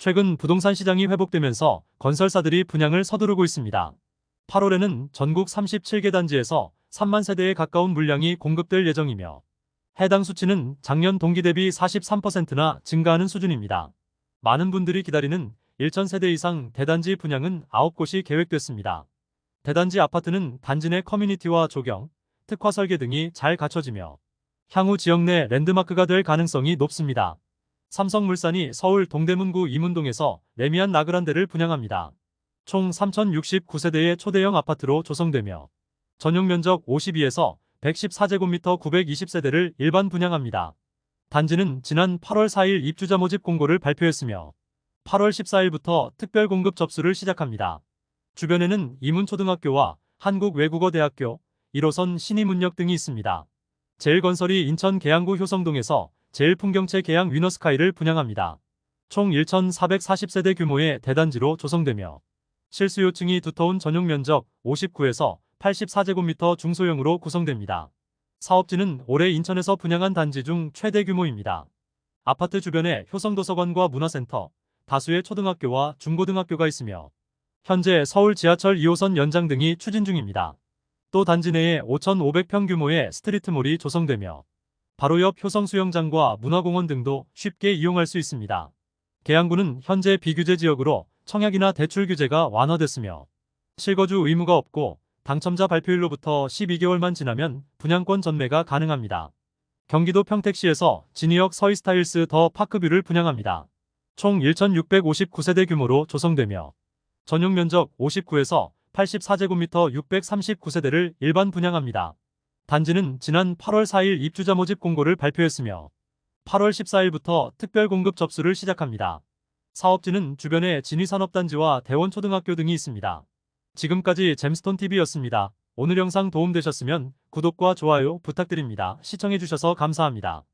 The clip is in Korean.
최근 부동산 시장이 회복되면서 건설사들이 분양을 서두르고 있습니다. 8월에는 전국 37개 단지에서 3만 세대에 가까운 물량이 공급될 예정이며 해당 수치는 작년 동기 대비 43%나 증가하는 수준입니다. 많은 분들이 기다리는 1,000세대 이상 대단지 분양은 9곳이 계획됐습니다. 대단지 아파트는 단지 내 커뮤니티와 조경, 특화 설계 등이 잘 갖춰지며 향후 지역 내 랜드마크가 될 가능성이 높습니다. 삼성물산이 서울 동대문구 이문동에서 레미안 나그란데를 분양합니다. 총 3,069세대의 초대형 아파트로 조성되며 전용 면적 52에서 114제곱미터 920세대를 일반 분양합니다. 단지는 지난 8월 4일 입주자 모집 공고를 발표했으며 8월 14일부터 특별 공급 접수를 시작합니다. 주변에는 이문초등학교와 한국외국어대학교, 1호선 신이문역 등이 있습니다. 제일건설이 인천 계양구 효성동에서 제일풍경채 계양 위너스카이를 분양합니다. 총 1,440세대 규모의 대단지로 조성되며 실수요층이 두터운 전용 면적 59에서 84제곱미터 중소형으로 구성됩니다. 사업지는 올해 인천에서 분양한 단지 중 최대 규모입니다. 아파트 주변에 효성도서관과 문화센터, 다수의 초등학교와 중고등학교가 있으며 현재 서울 지하철 2호선 연장 등이 추진 중입니다. 또 단지 내에 5,500평 규모의 스트리트몰이 조성되며 바로 옆 효성 수영장과 문화공원 등도 쉽게 이용할 수 있습니다. 계양구는 현재 비규제 지역으로 청약이나 대출 규제가 완화됐으며 실거주 의무가 없고 당첨자 발표일로부터 12개월만 지나면 분양권 전매가 가능합니다. 경기도 평택시에서 진이역 서이스타일스 더 파크뷰를 분양합니다. 총 1,659세대 규모로 조성되며 전용 면적 59에서 84제곱미터 639세대를 일반 분양합니다. 단지는 지난 8월 4일 입주자 모집 공고를 발표했으며 8월 14일부터 특별 공급 접수를 시작합니다. 사업지는 주변에 진위산업단지와 대원초등학교 등이 있습니다. 지금까지 잼스톤TV였습니다. 오늘 영상 도움되셨으면 구독과 좋아요 부탁드립니다. 시청해주셔서 감사합니다.